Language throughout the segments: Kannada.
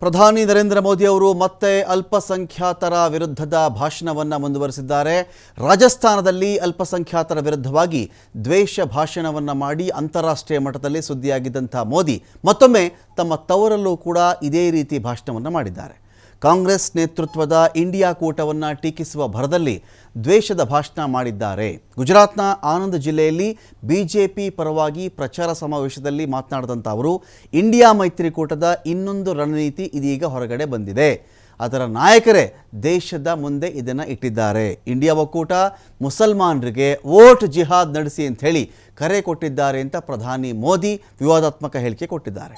ಪ್ರಧಾನಿ ನರೇಂದ್ರ ಮೋದಿ ಅವರು ಮತ್ತೆ ಅಲ್ಪಸಂಖ್ಯಾತರ ವಿರುದ್ಧದ ಭಾಷಣವನ್ನು ಮುಂದುವರೆಸಿದ್ದಾರೆ. ರಾಜಸ್ಥಾನದಲ್ಲಿ ಅಲ್ಪಸಂಖ್ಯಾತರ ವಿರುದ್ಧವಾಗಿ ದ್ವೇಷ ಭಾಷಣವನ್ನು ಮಾಡಿ ಅಂತಾರಾಷ್ಟ್ರೀಯ ಮಟ್ಟದಲ್ಲಿ ಸುದ್ದಿಯಾಗಿದ್ದಂಥ ಮೋದಿ ಮತ್ತೊಮ್ಮೆ ತಮ್ಮ ತವರಲ್ಲೂ ಕೂಡ ಇದೇ ರೀತಿ ಭಾಷಣವನ್ನು ಮಾಡಿದ್ದಾರೆ. ಕಾಂಗ್ರೆಸ್ ನೇತೃತ್ವದ ಇಂಡಿಯಾ ಕೂಟವನ್ನು ಟೀಕಿಸುವ ಭರದಲ್ಲಿ ದ್ವೇಷದ ಭಾಷಣ ಮಾಡಿದ್ದಾರೆ. ಗುಜರಾತ್ನ ಆನಂದ್ ಜಿಲ್ಲೆಯಲ್ಲಿ ಬಿಜೆಪಿ ಪರವಾಗಿ ಪ್ರಚಾರ ಸಮಾವೇಶದಲ್ಲಿ ಮಾತನಾಡಿದಂಥ ಅವರು, ಇಂಡಿಯಾ ಮೈತ್ರಿಕೂಟದ ಇನ್ನೊಂದು ರಣನೀತಿ ಇದೀಗ ಹೊರಗಡೆ ಬಂದಿದೆ. ಅದರ ನಾಯಕರೇ ದೇಶದ ಮುಂದೆ ಇದನ್ನು ಇಟ್ಟಿದ್ದಾರೆ. ಇಂಡಿಯಾ ಒಕ್ಕೂಟ ಮುಸಲ್ಮಾನರಿಗೆ ವೋಟ್ ಜಿಹಾದ್ ನಡೆಸಿ ಅಂತ ಹೇಳಿ ಕರೆ ಕೊಟ್ಟಿದ್ದಾರೆ ಅಂತ ಪ್ರಧಾನಿ ಮೋದಿ ವಿವಾದಾತ್ಮಕ ಹೇಳಿಕೆ ಕೊಟ್ಟಿದ್ದಾರೆ.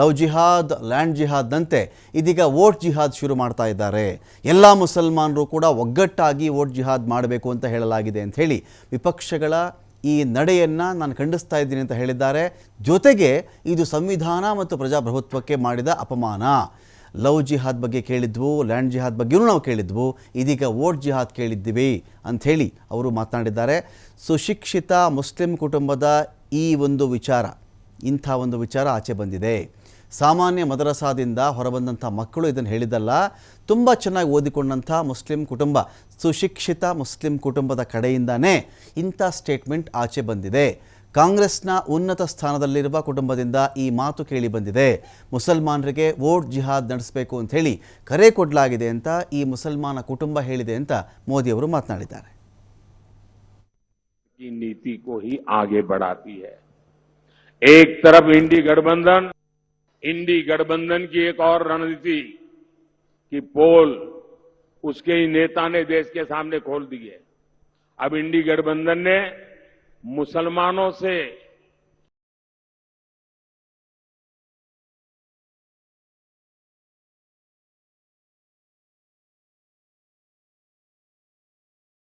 ಲವ್ ಜಿಹಾದ್, ಲ್ಯಾಂಡ್ ಜಿಹಾದ್ನಂತೆ ಇದೀಗ ವೋಟ್ ಜಿಹಾದ್ ಶುರು ಮಾಡ್ತಾ ಇದ್ದಾರೆ. ಎಲ್ಲ ಮುಸಲ್ಮಾನರು ಕೂಡ ಒಗ್ಗಟ್ಟಾಗಿ ವೋಟ್ ಜಿಹಾದ್ ಮಾಡಬೇಕು ಅಂತ ಹೇಳಲಾಗಿದೆ ಅಂತ ಹೇಳಿ ವಿಪಕ್ಷಗಳ ಈ ನಡೆಯನ್ನು ನಾನು ಖಂಡಿಸ್ತಾ ಇದ್ದೀನಿ ಅಂತ ಹೇಳಿದ್ದಾರೆ. ಜೊತೆಗೆ ಇದು ಸಂವಿಧಾನ ಮತ್ತು ಪ್ರಜಾಪ್ರಭುತ್ವಕ್ಕೆ ಮಾಡಿದ ಅಪಮಾನ. ಲವ್ ಜಿಹಾದ್ ಬಗ್ಗೆ ಕೇಳಿದ್ವು, ಲ್ಯಾಂಡ್ ಜಿಹಾದ್ ಬಗ್ಗೆಯೂ ನಾವು ಕೇಳಿದ್ವು, ಇದೀಗ ವೋಟ್ ಜಿಹಾದ್ ಕೇಳಿದ್ದೀವಿ ಅಂಥೇಳಿ ಅವರು ಮಾತನಾಡಿದ್ದಾರೆ. ಸುಶಿಕ್ಷಿತ ಮುಸ್ಲಿಂ ಕುಟುಂಬದ ಈ ಒಂದು ವಿಚಾರ ಇಂಥ ಒಂದು ವಿಚಾರ ಆಚೆ ಬಂದಿದೆ. ಸಾಮಾನ್ಯ ಮದರಸಾದಿಂದ ಹೊರಬಂದಂಥ ಮಕ್ಕಳು ಇದನ್ನು ಹೇಳಿದ್ದಲ್ಲ. ತುಂಬ ಚೆನ್ನಾಗಿ ಓದಿಕೊಂಡಂಥ ಮುಸ್ಲಿಂ ಕುಟುಂಬ, ಸುಶಿಕ್ಷಿತ ಮುಸ್ಲಿಂ ಕುಟುಂಬದ ಕಡೆಯಿಂದನೇ ಇಂಥ ಸ್ಟೇಟ್ಮೆಂಟ್ ಆಚೆ ಬಂದಿದೆ. ಕಾಂಗ್ರೆಸ್ನ ಉನ್ನತ ಸ್ಥಾನದಲ್ಲಿರುವ ಕುಟುಂಬದಿಂದ ಈ ಮಾತು ಕೇಳಿ ಬಂದಿದೆ. ಮುಸಲ್ಮಾನರಿಗೆ ವೋಟ್ ಜಿಹಾದ್ ನಡೆಸಬೇಕು ಹೇಳಿ ಕರೆ ಕೊಡಲಾಗಿದೆ ಅಂತ ಈ ಮುಸಲ್ಮಾನ ಕುಟುಂಬ ಹೇಳಿದೆ ಅಂತ ಮೋದಿ ಅವರು ಮಾತನಾಡಿದ್ದಾರೆ. ನೀತಿ ಕೋಹಿ ಆಗೇ ಬಡಾತಿ एक तरफ़ इंडी गठबंधन इंडी गठबंधन की एक और रणनीति की पोल उसके ही नेता ने देश के सामने खोल दी है अब इंडी गठबंधन ने मुसलमानों से